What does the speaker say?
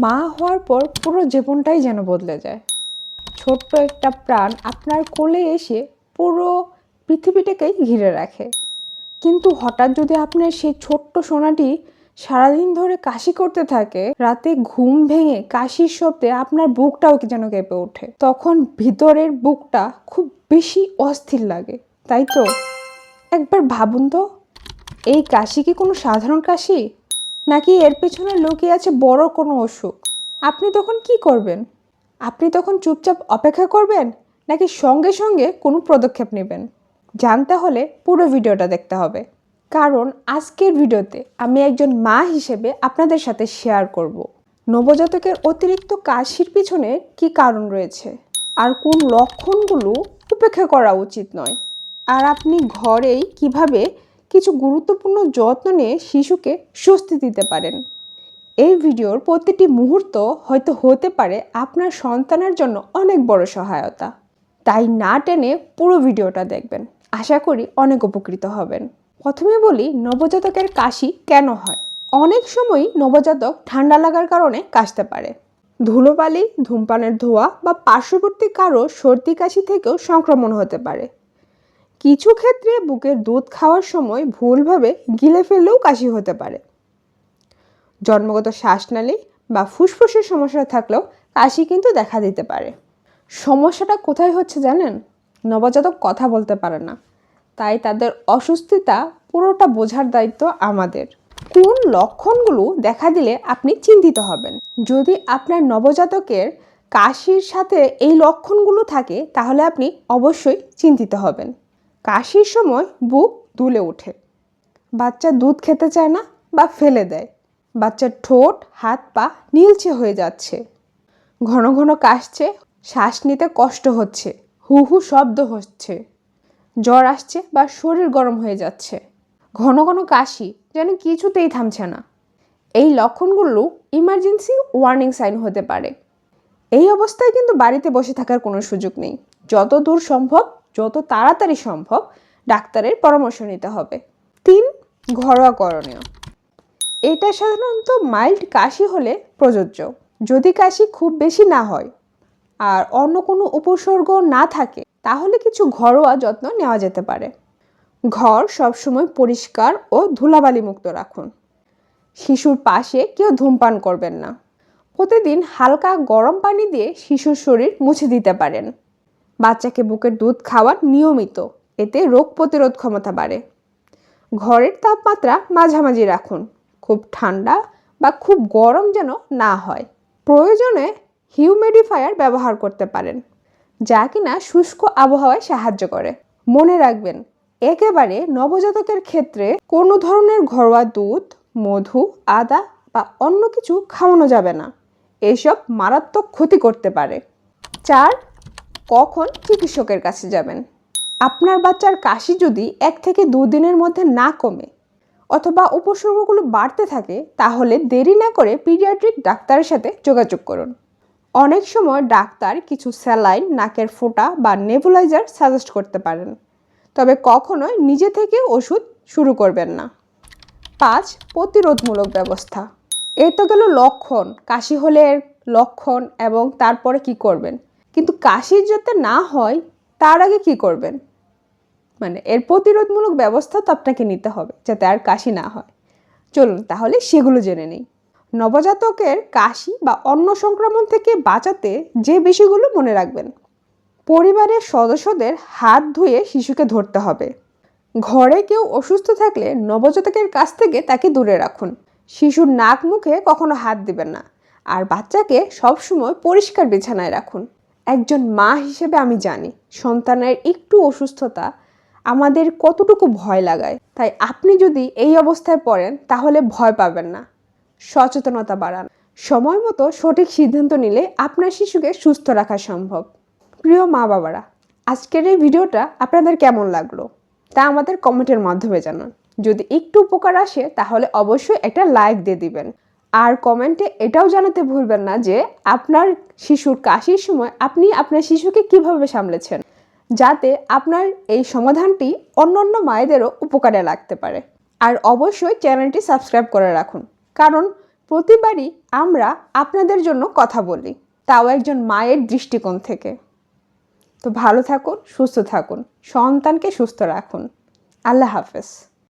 মা হওয়ার পর পুরো জীবনটাই যেন বদলে যায়। ছোট্ট একটা প্রাণ আপনার কোলে এসে পুরো পৃথিবীটাকেই ঘিরে রাখে। কিন্তু হঠাৎ যদি আপনার সেই ছোট্ট সোনাটি সারাদিন ধরে কাশি করতে থাকে, রাতে ঘুম ভেঙে কাশির শব্দে আপনার বুকটাও যেন কেঁপে ওঠে। তখন ভিতরের বুকটা খুব বেশি অস্থির লাগে, তাই তো? একবার ভাবুন তো, এই কাশি কি কোনো সাধারণ কাশি? নাকি এর পেছনে লুকিয়ে আছে বড় কোনো অসুখ? আপনি তখন কি করবেন? আপনি তখন চুপচাপ অপেক্ষা করবেন, নাকি সঙ্গে সঙ্গে কোনো পদক্ষেপ নেবেন? জানতে হলে পুরো ভিডিওটা দেখতে হবে। কারণ আজকের ভিডিওতে আমি একজন মা হিসেবে আপনাদের সাথে শেয়ার করব। নবজাতকের অতিরিক্ত কাশির পিছনে কি কারণ রয়েছে? আর কোন লক্ষণগুলো উপেক্ষা করা উচিত নয়? আর আপনি ঘরেই কীভাবে কিছু গুরুত্বপূর্ণ যত্ন নিয়ে শিশুকে স্বস্তি দিতে পারেন। এই ভিডিওর প্রতিটি মুহূর্ত হয়তো হতে পারে আপনার সন্তানের জন্য অনেক বড় সহায়তা। তাই না টেনে পুরো ভিডিওটা দেখবেন। আশা করি অনেক উপকৃত হবেন। প্রথমে বলি, নবজাতকের কাশি কেন হয়? অনেক সময়ই নবজাতক ঠান্ডা লাগার কারণে কাশতে পারে। ধুলোবালি, ধূমপানের ধোঁয়া বা পার্শ্ববর্তী কারও সর্দি কাশি থেকেও সংক্রমণ হতে পারে। কিছু ক্ষেত্রে বুকের দুধ খাওয়ার সময় ভুলভাবে গিলে ফেললেও কাশি হতে পারে। জন্মগত শ্বাসনালী বা ফুসফুসের সমস্যা থাকলেও কাশি কিন্তু দেখা দিতে পারে। সমস্যাটা কোথায় হচ্ছে জানেন? নবজাতক কথা বলতে পারে না। তাই তাদের অসুস্থতা পুরোটা বোঝার দায়িত্ব আমাদের। কোন লক্ষণগুলো দেখা দিলে আপনি চিন্তিত হবেন? যদি আপনার নবজাতকের কাশির সাথে এই লক্ষণগুলো থাকে, তাহলে আপনি অবশ্যই চিন্তিত হবেন। কাশির সময় বুক দুলে ওঠে। বাচ্চা দুধ খেতে চায় না বা ফেলে দেয়। বাচ্চার ঠোঁট, হাত, পা নীলচে হয়ে যাচ্ছে। ঘন ঘন কাশছে, শ্বাস নিতে কষ্ট হচ্ছে, হু হু শব্দ হচ্ছে। জ্বর আসছে বা শরীর গরম হয়ে যাচ্ছে। ঘন ঘন কাশি যেন কিছুতেই থামছে না। এই লক্ষণগুলো ইমার্জেন্সি ওয়ার্নিং সাইন হতে পারে। এই অবস্থায় কিন্তু বাড়িতে বসে থাকার কোনো সুযোগ নেই। যত দূর সম্ভব যত তাড়াতাড়ি সম্ভব ডাক্তারের পরামর্শ নিতে হবে। তিন, ঘরোয়া করণীয়। এটা সাধারণত মাইল্ড কাশি হলে প্রযোজ্য। যদি কাশি খুব বেশি না হয় আর অন্য কোনো উপসর্গ না থাকে, তাহলে কিছু ঘরোয়া যত্ন নেওয়া যেতে পারে। ঘর সবসময় পরিষ্কার ও ধুলাবালি মুক্ত রাখুন। শিশুর পাশে কেউ ধূমপান করবেন না। প্রতিদিন হালকা গরম পানি দিয়ে শিশুর শরীর মুছে দিতে পারেন। বাচ্চাকে বুকের দুধ খাওয়ান নিয়মিত। এতে রোগ প্রতিরোধ ক্ষমতা বাড়ে। ঘরের তাপমাত্রা মাঝামাঝি রাখুন। খুব ঠান্ডা বা খুব গরম যেন না হয়। প্রয়োজনে হিউমিডিফায়ার ব্যবহার করতে পারেন, যা কিনা শুষ্ক আবহাওয়ায় সাহায্য করে। মনে রাখবেন, একেবারে নবজাতকের ক্ষেত্রে কোনো ধরনের ঘরোয়া দুধ, মধু, আদা বা অন্য কিছু খাওয়ানো যাবে না। এসব মারাত্মক ক্ষতি করতে পারে। চার কখন চিকিৎসকের কাছে যাবেন? আপনার বাচ্চার কাশি যদি এক থেকে দুদিনের মধ্যে না কমে অথবা উপসর্গগুলো বাড়তে থাকে, তাহলে দেরি না করে পিডিয়াট্রিক ডাক্তারের সাথে যোগাযোগ করুন। অনেক সময় ডাক্তার কিছু স্যালাইন, নাকের ফোঁটা বা নেবুলাইজার সাজেস্ট করতে পারেন। তবে কখনোই নিজে থেকে ওষুধ শুরু করবেন না। পাঁচ, প্রতিরোধমূলক ব্যবস্থা। এ তো গেল লক্ষণ। কাশি হলে লক্ষণ এবং তারপরে কি করবেন? কিন্তু কাশি যাতে না হয়, তার আগে কি করবেন? মানে এর প্রতিরোধমূলক ব্যবস্থা তো আপনাকে নিতে হবে, যাতে আর কাশি না হয়। চলুন তাহলে সেগুলো জেনে নিই। নবজাতকের কাশি বা অন্য সংক্রমণ থেকে বাঁচাতে যে বিষয়গুলো মনে রাখবেন। পরিবারের সদস্যদের হাত ধুয়ে শিশুকে ধরতে হবে। ঘরে কেউ অসুস্থ থাকলে নবজাতকের কাছ থেকে তাকে দূরে রাখুন। শিশুর নাক মুখে কখনো হাত দিবেন না। আর বাচ্চাকে সবসময় পরিষ্কার বিছানায় রাখুন। একজন মা হিসেবে আমি জানি, সন্তানের একটু অসুস্থতা আমাদের কতটুকু ভয় লাগায়। তাই আপনি যদি এই অবস্থায় পড়েন, তাহলে ভয় পাবেন না। সচেতনতা বাড়ান। সময় মতো সঠিক সিদ্ধান্ত নিলে আপনার শিশুকে সুস্থ রাখা সম্ভব। প্রিয় মা বাবারা, আজকের এই ভিডিওটা আপনাদের কেমন লাগল? তা আমাদের কমেন্টের মাধ্যমে জানান। যদি একটু উপকার আসে, তাহলে অবশ্যই একটা লাইক দিয়ে দিবেন। আর কমেন্টে এটাও জানাতে ভুলবেন না যে আপনার শিশুর কাশির সময় আপনি আপনার শিশুকে কীভাবে সামলেছেন, যাতে আপনার এই সমাধানটি অন্য অন্য মায়েদেরও উপকারে লাগতে পারে। আর অবশ্যই চ্যানেলটি সাবস্ক্রাইব করে রাখুন, কারণ প্রতিবারই আমরা আপনাদের জন্য কথা বলি, তাও একজন মায়ের দৃষ্টিকোণ থেকে। তো ভালো থাকুন, সুস্থ থাকুন, সন্তানকে সুস্থ রাখুন। আল্লাহ হাফেজ।